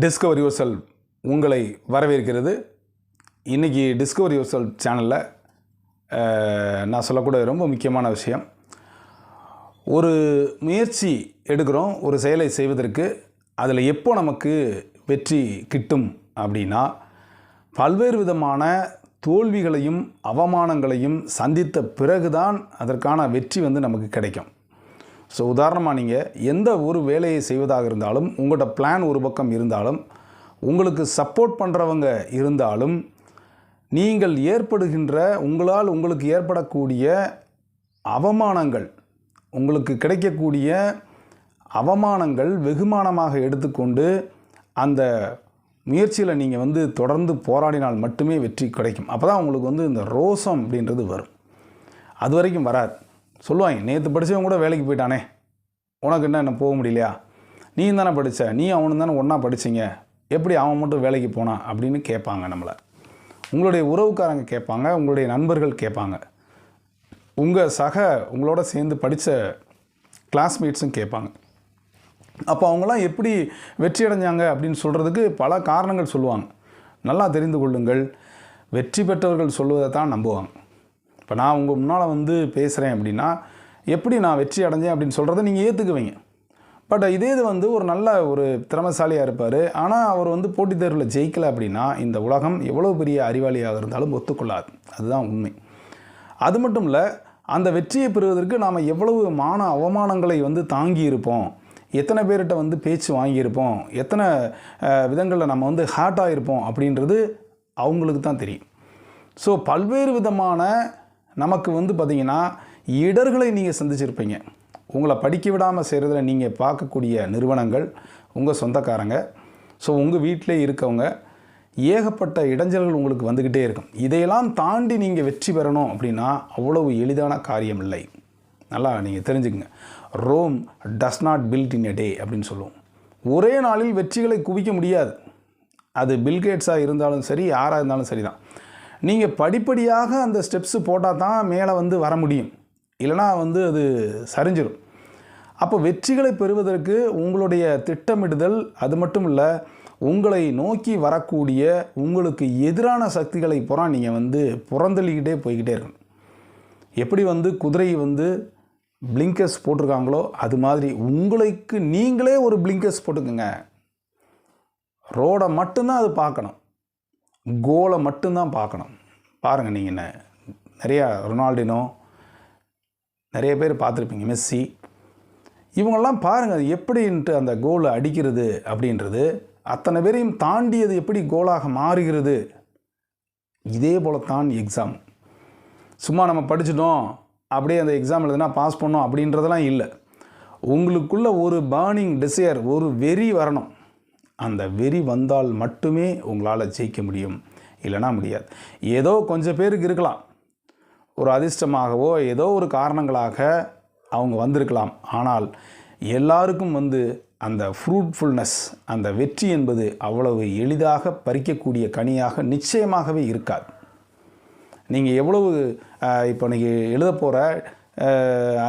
Discover your செல் உங்களை வரவேற்கிறது. இன்றைக்கி டிஸ்கவர் யுவர் செல் சேனலில் நான் சொல்லக்கூடிய ரொம்ப முக்கியமான விஷயம். ஒரு முயற்சி எடுக்கிறோம் ஒரு செயலை செய்வதற்கு அதில் எப்போ நமக்கு வெற்றி கிட்டும் அப்படின்னா பல்வேறு விதமான தோல்விகளையும் அவமானங்களையும் சந்தித்த பிறகுதான் அதற்கான வெற்றி வந்து நமக்கு கிடைக்கும். ஸோ உதாரணமாக நீங்கள் எந்த ஒரு வேலையை செய்வதாக இருந்தாலும் உங்களோட பிளான் ஒரு பக்கம் இருந்தாலும் உங்களுக்கு சப்போர்ட் பண்ணுறவங்க இருந்தாலும் நீங்கள் ஏற்படுகின்ற உங்களால் உங்களுக்கு ஏற்படக்கூடிய அவமானங்கள் உங்களுக்கு கிடைக்கக்கூடிய அவமானங்கள் வெகுமானமாக எடுத்துக்கொண்டு அந்த முயற்சியில் நீங்கள் வந்து தொடர்ந்து போராடினால் மட்டுமே வெற்றி கிடைக்கும். அப்போ தான் உங்களுக்கு வந்து இந்த ரோசம் அப்படின்றது வரும். அது வரைக்கும் வராது. சொல்லுவாங்க நேற்று படித்தவன் கூட வேலைக்கு போயிட்டானே. உனக்கு என்ன என்ன போக முடியலையா? நீ தானே படித்த நீ அவனு தானே ஒன்றா படிச்சிங்க. எப்படி அவன் மட்டும் வேலைக்கு போனான் அப்படின்னு கேட்பாங்க நம்மளை. உங்களுடைய உறவுக்காரங்க கேட்பாங்க உங்களுடைய நண்பர்கள் கேட்பாங்க. உங்கள் சக உங்களோட சேர்ந்து படித்த கிளாஸ்மேட்ஸும் கேட்பாங்க. அப்போ அவங்களாம் எப்படி வெற்றி அடைஞ்சாங்க அப்படின்னு சொல்கிறதுக்கு பல காரணங்கள் சொல்லுவாங்க. நல்லா தெரிந்து கொள்ளுங்கள். வெற்றி பெற்றவர்கள் சொல்வதை தான் நம்புவாங்க. இப்போ நான் உங்கள் முன்னால் வந்து பேசுகிறேன் அப்படின்னா எப்படி நான் வெற்றி அடைஞ்சேன் அப்படின்னு சொல்கிறத நீங்கள் ஏற்றுக்குவீங்க பட் இதே இது வந்து ஒரு நல்ல ஒரு திறமசாலியாக இருப்பார். ஆனால் அவர் வந்து போட்டித் தேர்வில் ஜெயிக்கலை அப்படின்னா இந்த உலகம் எவ்வளோ பெரிய அறிவாளியாக இருந்தாலும் ஒத்துக்கொள்ளாது. அதுதான் உண்மை. அது மட்டும் இல்லை அந்த வெற்றியை பெறுவதற்கு நாம் எவ்வளவு மான அவமானங்களை வந்து தாங்கி இருப்போம். எத்தனை பேர்கிட்ட வந்து பேச்சு வாங்கியிருப்போம். எத்தனை விதங்களில் நம்ம வந்து ஹார்ட்டாக ஆகியிருப்போம் அப்படின்றது அவங்களுக்கு தான் தெரியும். ஸோ பல்வேறு விதமான நமக்கு வந்து பார்த்திங்கன்னா இடர்களை நீங்கள் சந்திச்சிருப்பீங்க. உங்களை படிக்க விடாமல் செய்கிறதுல நீங்கள் பார்க்கக்கூடிய நிறுவனங்கள் உங்கள் சொந்தக்காரங்க. ஸோ உங்கள் வீட்டிலே இருக்கவங்க ஏகப்பட்ட இடைஞ்சல்கள் உங்களுக்கு வந்துக்கிட்டே இருக்கும். இதையெல்லாம் தாண்டி நீங்கள் வெற்றி பெறணும் அப்படின்னா அவ்வளவு எளிதான காரியம் இல்லை. நல்லா நீங்கள் தெரிஞ்சுக்கங்க. Rome does not build in a day அப்படின்னு சொல்லுவோம். ஒரே நாளில் வெற்றிகளை குவிக்க முடியாது. அது பில்கேட்ஸாக இருந்தாலும் சரி யாராக இருந்தாலும் சரி தான் நீங்கள் படிப்படியாக அந்த ஸ்டெப்ஸு போட்டால் தான் மேலே வந்து வர முடியும். இல்லைனா வந்து அது சரிஞ்சிடும் அப்போ வெற்றிகளை பெறுவதற்கு உங்களுடைய திட்டமிடுதல் அது மட்டும் இல்லை உங்களை நோக்கி வரக்கூடிய உங்களுக்கு எதிரான சக்திகளை புறா நீங்கள் வந்து புறந்தள்ளிக்கிட்டே போய்கிட்டே இருக்கணும். எப்படி வந்து குதிரை வந்து பிளிங்கர்ஸ் போட்டிருக்காங்களோ அது மாதிரி உங்களுக்கு நீங்களே ஒரு பிளிங்கர்ஸ் போட்டுக்கோங்க. ரோடை மட்டும்தான் அது பார்க்கணும். கோலை மட்டும்தான் பார்க்கணும். பாருங்கள் நீங்கள் என்ன நிறையா ரொனால்டினோ நிறைய பேர் பார்த்துருப்பீங்க மெஸ்ஸி. இவங்கெல்லாம் பாருங்கள் அது எப்படின்ட்டு அந்த கோலை அடிக்கிறது அப்படின்றது அத்தனை பேரையும் தாண்டியது எப்படி கோலாக மாறுகிறது? இதே போல தான் எக்ஸாம் சும்மா நம்ம படிச்சிட்டோம் அப்படியே அந்த எக்ஸாம் எழுதுனா பாஸ் பண்ணோம் அப்படின்றதெல்லாம் இல்லை. உங்களுக்குள்ள ஒரு பேர்னிங் டிசையர் ஒரு வெறி வரணும். அந்த வெறி வந்தால் மட்டுமே உங்களால் ஜெயிக்க முடியும். இல்லைனா முடியாது. ஏதோ கொஞ்சம் பேருக்கு இருக்கலாம். ஒரு அதிர்ஷ்டமாகவோ ஏதோ ஒரு காரணங்களாக அவங்க வந்திருக்கலாம். ஆனால் எல்லாருக்கும் வந்து அந்த ஃப்ரூட்ஃபுல்னஸ் அந்த வெற்றி என்பது அவ்வளவு எளிதாக பறிக்கக்கூடிய கனியாக நிச்சயமாகவே இருக்காது. நீங்கள் எவ்வளவு இப்போ நீங்கள் எழுத போகிற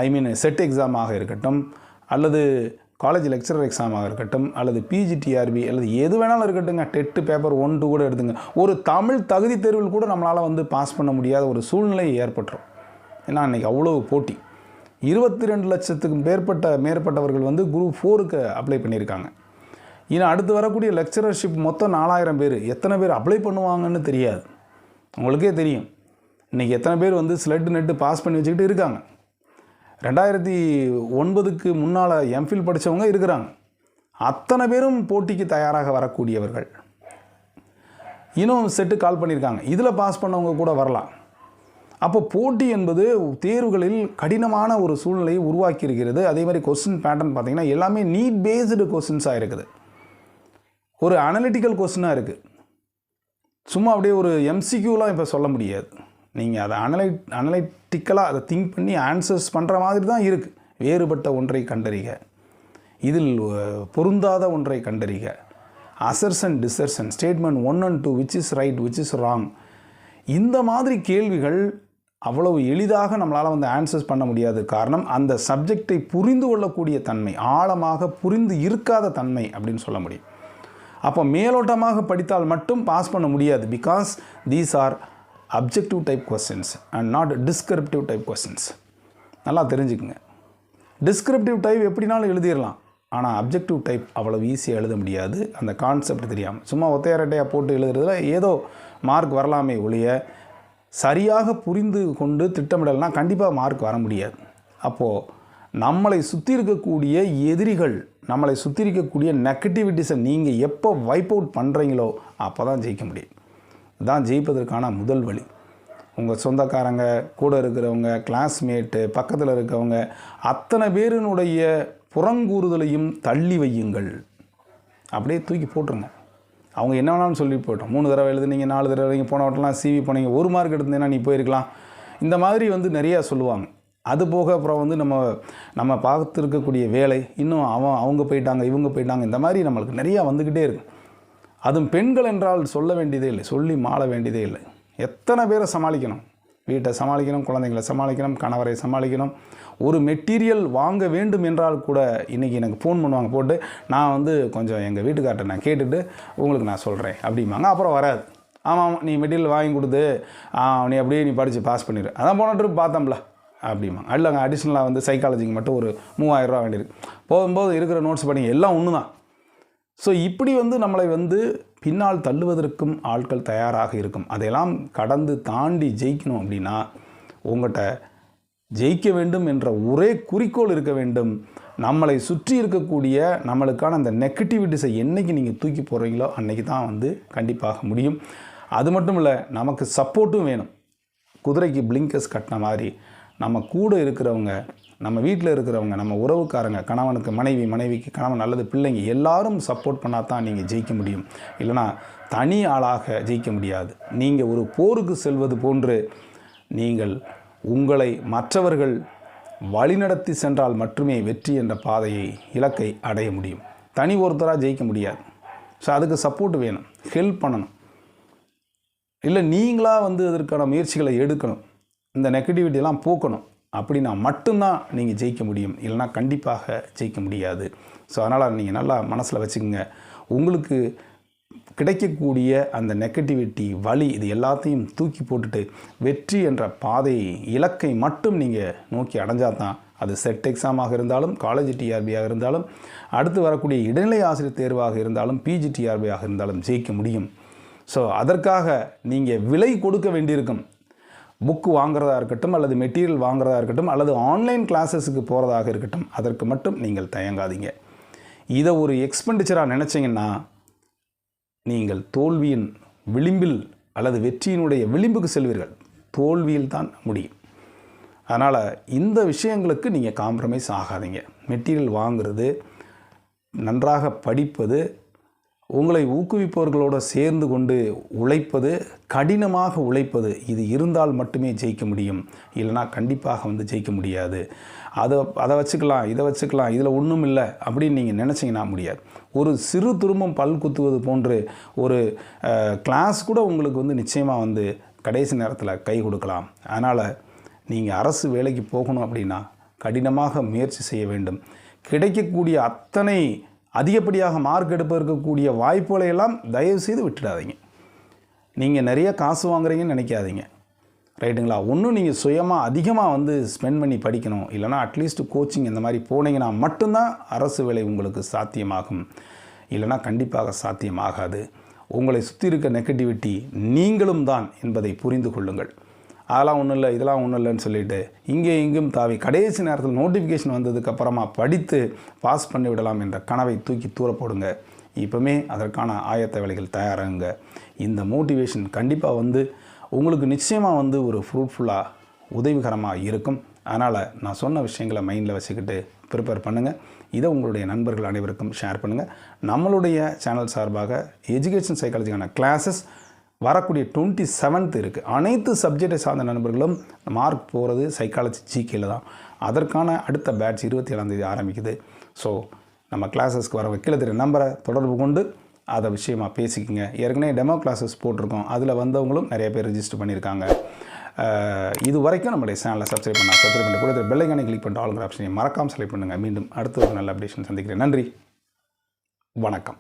ஐ மீன் செட் எக்ஸாமாக இருக்கட்டும் அல்லது காலேஜ் லெக்சரர் எக்ஸாமாக இருக்கட்டும் அல்லது பிஜிடிஆர்பி அல்லது எது வேணாலும் இருக்கட்டுங்க டெட்டு பேப்பர் ஒன் டூ கூட எடுத்துங்க. ஒரு தமிழ் தகுதி தேர்வில் கூட நம்மளால் வந்து பாஸ் பண்ண முடியாத ஒரு சூழ்நிலை ஏற்பட்டுரும். ஏன்னா அன்றைக்கி அவ்வளோ போட்டி. இருபத்தி ரெண்டு லட்சத்துக்கும் மேற்பட்ட மேற்பட்டவர்கள் வந்து குரூப் ஃபோருக்கு அப்ளை பண்ணியிருக்காங்க. இன்னும் அடுத்து வரக்கூடிய லெக்சரர்ஷிப் மொத்தம் நாலாயிரம் பேர். எத்தனை பேர் அப்ளை பண்ணுவாங்கன்னு தெரியாது. உங்களுக்கே தெரியும். இன்றைக்கி எத்தனை பேர் வந்து ஸ்லெட் நெட்டு பாஸ் பண்ணி வச்சுக்கிட்டு இருக்காங்க. ரெண்டாயிரத்தி ஒன்பதுக்கு முன்னால் எம்ஃபில் படித்தவங்க இருக்கிறாங்க. அத்தனை பேரும் போட்டிக்கு தயாராக வரக்கூடியவர்கள். இன்னும் செட்டு கால் பண்ணியிருக்காங்க. இதில் பாஸ் பண்ணவங்க கூட வரலாம். அப்போ போட்டி என்பது தேர்வுகளில் கடினமான ஒரு சூழ்நிலையை உருவாக்கி இருக்கிறது அதே மாதிரி கொஸ்டின் பேட்டர்ன் பார்த்திங்கன்னா எல்லாமே நீட் பேஸ்டு கொஸ்டின்ஸாக இருக்குது. ஒரு அனலிட்டிக்கல் கொஸ்டினாக இருக்குது சும்மா அப்படியே ஒரு எம்சிக்யூலாம் இப்போ சொல்ல முடியாது. நீங்கள் அதை அனலை அனலைட்டிக்கலாக அதை திங்க் பண்ணி ஆன்சர்ஸ் பண்ணுற மாதிரி தான் இருக்குது வேறுபட்ட ஒன்றை கண்டறிக. இதில் பொருந்தாத ஒன்றை கண்டறிக. Assertion டிசர்சன் statement one and two which is right which is wrong இந்த மாதிரி கேள்விகள் அவ்வளவு எளிதாக நம்மளால் வந்து ஆன்சர்ஸ் பண்ண முடியாது. காரணம் அந்த சப்ஜெக்டை புரிந்து கொள்ளக்கூடிய தன்மை ஆழமாக புரிந்து இருக்காத தன்மை அப்படின்னு சொல்ல முடியும். அப்போ மேலோட்டமாக படித்தால் மட்டும் பாஸ் பண்ண முடியாது. Because these are objective type questions and not descriptive type questions நல்லா தெரிஞ்சுக்குங்க. டிஸ்கிரிப்டிவ் டைப் எப்படினாலும் எழுதிடலாம் ஆனால் அப்ஜெக்டிவ் டைப் அவ்வளோ ஈஸியாக எழுத முடியாது. அந்த கான்செப்ட் தெரியாமல் சும்மா ஒத்தையரட்டையாக போட்டு எழுதுறதுல ஏதோ மார்க் வரலாமே ஒழிய சரியாக புரிந்து கொண்டு திட்டமிடலைனா கண்டிப்பாக மார்க் வர முடியாது. அப்போது நம்மளை சுற்றி இருக்கக்கூடிய எதிரிகள் நம்மளை சுற்றி இருக்கக்கூடிய நெகட்டிவிட்டிஸை நீங்கள் எப்போ வைப் அவுட் பண்ணுறீங்களோ அப்போ தான் ஜெயிக்க முடியும். தான் ஜெயிப்பதற்கான முதல் வழி. உங்கள் சொந்தக்காரங்க கூட இருக்கிறவங்க கிளாஸ்மேட்டு பக்கத்தில் இருக்கவங்க அத்தனை பேரினுடைய புறங்கூறுதலையும் தள்ளி வையுங்கள். அப்படியே தூக்கி போட்டுருங்க. அவங்க என்ன வேணாலும் சொல்லி போட்டோம் மூணு தடவை எழுதுனீங்க நாலு தடவை நீங்கள் போன வட்டம்லாம் சிவி போனீங்க ஒரு மார்க் எடுத்தீங்கன்னா நீ போயிருக்கலாம். இந்த மாதிரி வந்து நிறையா சொல்லுவாங்க. அது போக அப்புறம் வந்து நம்ம நம்ம பார்த்துருக்கக்கூடிய வேலை இன்னும் அவன் அவங்க போயிட்டாங்க இவங்க போயிட்டாங்க இந்த மாதிரி நம்மளுக்கு நிறையா வந்துக்கிட்டே இருக்கும் அதுவும் பெண்கள் என்றால் சொல்ல வேண்டியதே இல்லை சொல்லி மாள வேண்டியதே இல்லை. எத்தனை பேரை சமாளிக்கணும்? வீட்டை சமாளிக்கணும் குழந்தைங்களை சமாளிக்கணும் கணவரை சமாளிக்கணும். ஒரு மெட்டீரியல் வாங்க வேண்டும் என்றால் கூட இன்றைக்கி எனக்கு ஃபோன் பண்ணுவாங்க போட்டு நான் வந்து கொஞ்சம் எங்கள் வீட்டுக்கார்ட்ட நான் கேட்டுட்டு உங்களுக்கு நான் சொல்கிறேன் அப்படிம்பாங்க. அப்புறம் வராது. ஆமாம் நீ மெட்டீரியல் வாங்கி கொடுத்து நீ அப்படியே நீ படித்து பாஸ் பண்ணிடு அதான் போன ட்ரிப் பார்த்தோம்ல அப்படிம்பாங்க. இல்லைங்க அடிஷ்னலாக வந்து சைக்காலஜிக்கு மட்டும் ஒரு மூவாயிரரூவா வேண்டியிருக்கு. போகும்போது இருக்கிற நோட்ஸ் படிங்க எல்லாம் ஒன்று தான் ஸோ இப்படி வந்து நம்மளை வந்து பின்னால் தள்ளுவதற்கும் ஆட்கள் தயாராக இருக்கும். அதையெல்லாம் கடந்து தாண்டி ஜெயிக்கணும் அப்படின்னா உங்கள்கிட்ட ஜெயிக்க வேண்டும் என்ற ஒரே குறிக்கோள் இருக்க வேண்டும். நம்மளை சுற்றி இருக்கக்கூடிய நம்மளுக்கான அந்த நெகட்டிவிட்டிஸை என்றைக்கு நீங்கள் தூக்கி போடுறீங்களோ அன்றைக்கி தான் வந்து கண்டிப்பாக முடியும். அது மட்டும் இல்லை நமக்கு சப்போர்ட்டும் வேணும். குதிரைக்கு பிளிங்கர்ஸ் கட்டின மாதிரி நம்ம கூட இருக்கிறவங்க நம்ம வீட்டில் இருக்கிறவங்க நம்ம உறவுக்காரங்க கணவனுக்கு மனைவி மனைவிக்கு கணவன் அல்லது பிள்ளைங்க எல்லாரும் சப்போர்ட் பண்ணால் தான் நீங்கள் ஜெயிக்க முடியும். இல்லைனா தனி ஆளாக ஜெயிக்க முடியாது. நீங்கள் ஒரு போருக்கு செல்வது போன்று நீங்கள் உங்களை மற்றவர்கள் வழிநடத்தி சென்றால் மட்டுமே வெற்றி என்ற பாதையை இலக்கை அடைய முடியும். தனி ஒருத்தராக ஜெயிக்க முடியாது. ஸோ அதுக்கு சப்போர்ட் வேணும். ஹெல்ப் பண்ணணும். இல்லை நீங்களாக வந்து அதற்கான முயற்சிகளை எடுக்கணும். இந்த நெகட்டிவிட்டியெல்லாம் போக்கணும். அப்படின்னா மட்டும்தான் நீங்கள் ஜெயிக்க முடியும். இல்லைனா கண்டிப்பாக ஜெயிக்க முடியாது. ஸோ அதனால் நீங்கள் நல்லா மனசில் வச்சுக்கோங்க. உங்களுக்கு கிடைக்கக்கூடிய அந்த நெகட்டிவிட்டி வலி இது எல்லாத்தையும் தூக்கி போட்டுட்டு வெற்றி என்ற பாதை இலக்கை மட்டும் நீங்கள் நோக்கி அடைஞ்சால் தான் அது செட் எக்ஸாமாக இருந்தாலும் காலேஜ் டிஆர்பியாக இருந்தாலும் அடுத்து வரக்கூடிய இடைநிலை ஆசிரியர் தேர்வாக இருந்தாலும் பிஜி டிஆர்பியாக இருந்தாலும் ஜெயிக்க முடியும். ஸோ அதற்காக நீங்கள் விலை கொடுக்க வேண்டியிருக்கும். புக்கு வாங்குறதா இருக்கட்டும் அல்லது மெட்டீரியல் வாங்குறதா இருக்கட்டும் அல்லது ஆன்லைன் கிளாஸஸுக்கு போகிறதாக இருக்கட்டும் அதற்கு மட்டும் நீங்கள் தயங்காதீங்க. இதை ஒரு எக்ஸ்பெண்டிச்சராக நினச்சிங்கன்னா நீங்கள் தோல்வியின் விளிம்பில் அல்லது வெற்றியினுடைய விளிம்புக்கு செல்வீர்கள். தோல்வியில் தான் முடியும். அதனால் இந்த விஷயங்களுக்கு நீங்கள் காம்ப்ரமைஸ் ஆகாதீங்க. மெட்டீரியல் வாங்குறது நன்றாக படிப்பது உங்களை ஊக்குவிப்பவர்களோடு சேர்ந்து கொண்டு உழைப்பது கடினமாக உழைப்பது இது இருந்தால் மட்டுமே ஜெயிக்க முடியும். இல்லைனா கண்டிப்பாக வந்து ஜெயிக்க முடியாது. அதை அதை வச்சுக்கலாம் இதை வச்சுக்கலாம் இதில் ஒன்றும் இல்லை அப்படின்னு நீங்கள் நினச்சிங்கன்னா முடியாது. ஒரு சிறு துரும்பம் பல் குத்துவது போன்று ஒரு கிளாஸ் கூட உங்களுக்கு வந்து நிச்சயமாக வந்து கடைசி நேரத்தில் கை கொடுக்கலாம். அதனால் நீங்கள் அரசு வேலைக்கு போகணும் அப்படின்னா கடினமாக முயற்சி செய்ய வேண்டும். கிடைக்கக்கூடிய அத்தனை அதிகப்படியாக மார்க் எடுப்ப இருக்கக்கூடிய வாய்ப்புகளை எல்லாம் தயவு செய்து விட்டுடாதீங்க. நீங்கள் நிறைய காசு வாங்குறீங்கன்னு நினைக்காதீங்க. ரைட்டுங்களா ஒன்றும் நீங்கள் சுயமாக அதிகமாக வந்து ஸ்பெண்ட் பண்ணி படிக்கணும். இல்லைனா அட்லீஸ்ட் கோச்சிங் இந்த மாதிரி போனீங்கன்னா மட்டும்தான் அரசு வேலை உங்களுக்கு சாத்தியமாகும். இல்லைனா கண்டிப்பாக சாத்தியமாகாது. உங்களை சுற்றி இருக்க நெகட்டிவிட்டி நீங்களும் தான் என்பதை புரிந்து கொள்ளுங்கள். அதெல்லாம் ஒன்றும் இல்லை இதெல்லாம் ஒன்றும் இல்லைன்னு சொல்லிட்டு இங்கே இங்கும் தாவி கடைசி நேரத்தில் நோட்டிஃபிகேஷன் வந்ததுக்கு அப்புறமா படித்து பாஸ் பண்ணி விடலாம் என்ற கனவை தூக்கி தூர போடுங்க. இப்போமே அதற்கான ஆயத்த வேலைகள் தயாராகுங்க. இந்த மோட்டிவேஷன் கண்டிப்பாக வந்து உங்களுக்கு நிச்சயமாக வந்து ஒரு ஃப்ரூட்ஃபுல்லாக உதவிகரமாக இருக்கும். அதனால் நான் சொன்ன விஷயங்களை மைண்டில் வச்சுக்கிட்டு ப்ரிப்பேர் பண்ணுங்கள் இதை உங்களுடைய நண்பர்கள் அனைவருக்கும் ஷேர் பண்ணுங்கள் நம்மளுடைய சேனல் சார்பாக எஜுகேஷன் சைக்காலஜிக்கான கிளாஸஸ் வரக்கூடிய டுவெண்ட்டி செவன்த் இருக்குது அனைத்து சப்ஜெக்டை சார்ந்த நண்பர்களும் மார்க் போகிறது சைக்காலஜி ஜிகேல தான். அதற்கான அடுத்த பேட்ச் இருபத்தி ஏழாந்தேதி ஆரம்பிக்குது. ஸோ நம்ம கிளாஸஸ்க்கு வர கீழே தெரிய நம்பரை தொடர்பு கொண்டு அதை விஷயமாக பேசிக்கிங்க. ஏற்கனவே டெமோ கிளாஸஸ் போட்டிருக்கோம். அதில் வந்தவங்களும் நிறைய பேர் ரிஜிஸ்டர் பண்ணியிருக்காங்க. இது வரைக்கும் நம்மளுடைய சேனலை சப்ஸ்கிரைப் பண்ணால் சப்ஸ்கிரைப் பண்ணி கூட பெல்லைக்கானை கிளிக் பண்ணிட்டு ஆளுங்கிற ஆப்ஷனை மறக்காமல் செலக்ட் பண்ணுங்கள் மீண்டும் அடுத்த ஒரு நல்ல அப்டேஷன் சந்திக்கிறேன். நன்றி. வணக்கம்.